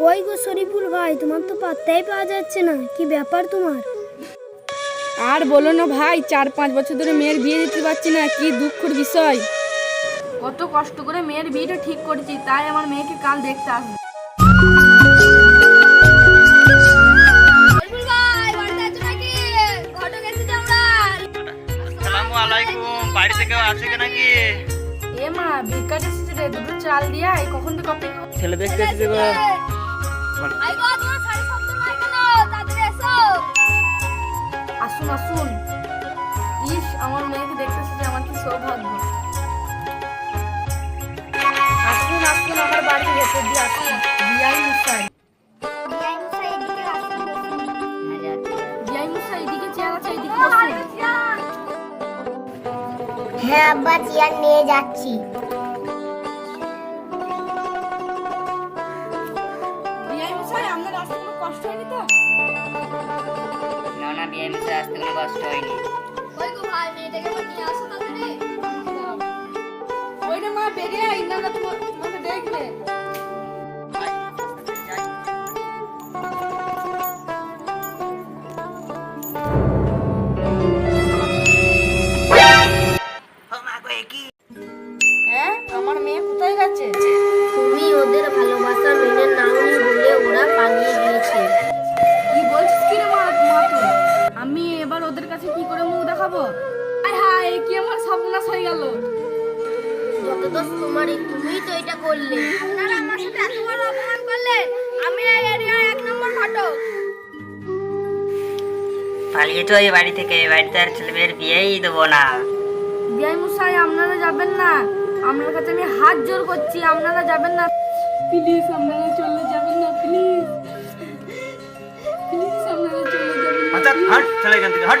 কই গো শরীফুল ভাই? তোমার তো পাত্তাই পাওয়া যাচ্ছে না। কি ব্যাপার তোমার? আর বলো না ভাই চার পাঁচ বছর ধরে মেয়ের বিয়ে দিতে পারছি না কি দুঃখের বিষয়? কত কষ্ট করে মেয়ের বিয়েটা ঠিক করেছি তাই আমার মেয়েকে কাল দেখতে আসব। বাড়িতে কেউ আছে কি নাকি? এ মা ভিকার দুটো চাল দিয়া কখন ছেলে দেখতে গো আসুন আসুন। ইস আমার মেয়েকে দেখতে এসেছে আমার কি সৌভাগ্য। আসুন আসুন আমার বাড়ির ভেতর দিয়ে আসুন। বিয়াই মুসাই এদিকে বসুন। হ্যাঁ আব্বা চেয়ার নিয়ে যাচ্ছি। বিয়ে আসতে কোনো কষ্ট হয়নি। ওই রে মা বেরিয়ে আই না না তোমার তোমাকে দেখবে। হ্যাঁ আমার মেয়ে কোথায় গেছে? তুমি ওদের ভালোবাসা মেনে নাওনি বলে দেখাবো আয় হায় কি আমার সর্বনাশ হয়ে গেল। যত দোষ তোমারই তুমিই তো এটা করলে। আপনারা আমার সাথে এত বড় অপমান করলেন আমি এই এরিয়ার এক নম্বর ঘটক। পালিয়ে তো এই বাড়ি থেকে এই বাড়িতে আর ছেলে মেয়ের বিয়েই দেবো না। বিআই মশাই আপনারা যাবেন না। আপনার কাছে আমি হাত জোর করছি আপনারা যাবেন না। প্লিজ আপনারা চলে যাবেন না প্লিজ। প্লিজ আপনারা চলে যাবেন না চলে এখান থেকে হট।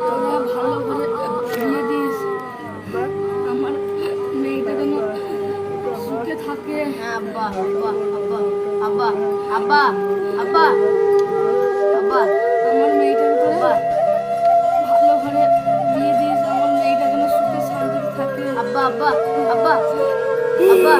তোরা ভালো আমার মেয়েটা যেন সুখে থাকে আব্বা আব্বা আব্বা আব্বা আব্বা আব্বা আমার মেয়েটাকে তোরা আব্বা ভালো করে বিয়ে দিস আমার মেয়েটা যেন সুখে শান্তিতে থাকে। আব্বা আব্বা আব্বা আব্বা।